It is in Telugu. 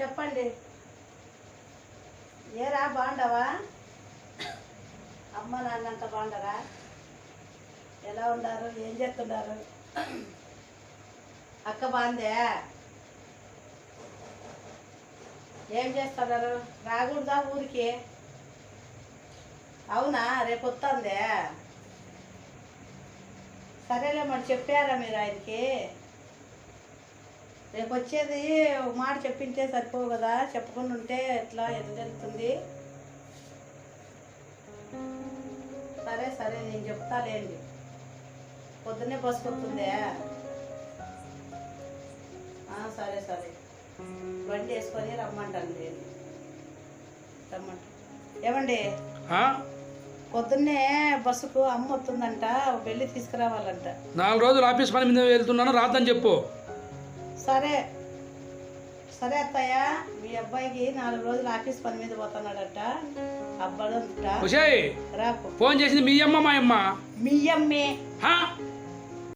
చెప్పండి. ఏరా బాగుండవా? అమ్మ నాన్నంత బాగుండరా? ఎలా ఉన్నారు? ఏం చేస్తున్నారు? అక్క బాగుందే? ఏం చేస్తున్నారు? రాకూడదా ఊరికి? అవునా రేపు వస్తుందే. సరేలే మరి చెప్పారా మీరు ఆయనకి? రేపు వచ్చేది ఒక మాట చెప్పింటే సరిపోవు కదా చెప్పకుండా ఉంటే ఎట్లా ఎంత జరుగుతుంది సరే సరే నేను చెప్తాలేండి పొద్దున్నే బస్సు వస్తుందే. సరే సరే. బండి వేసుకొని రమ్మంటాను నేను. రమ్మంట. ఏమండి? పొద్దున్నే బస్సుకు అమ్మ వస్తుందంట వెళ్ళి తీసుకురావాలంట. నాలుగు రోజులు ఆఫీస్ పని మీద వెళ్తున్నాను రాదని చెప్పు. సరే. సరే అత్తయ్య మీ అబ్బాయికి నాలుగు రోజులు ఆఫీస్ పని మీద పోతున్నాడట. రాకు ఫోన్ చేసింది మీ అమ్మ మా అమ్మ. మీ అమ్మే?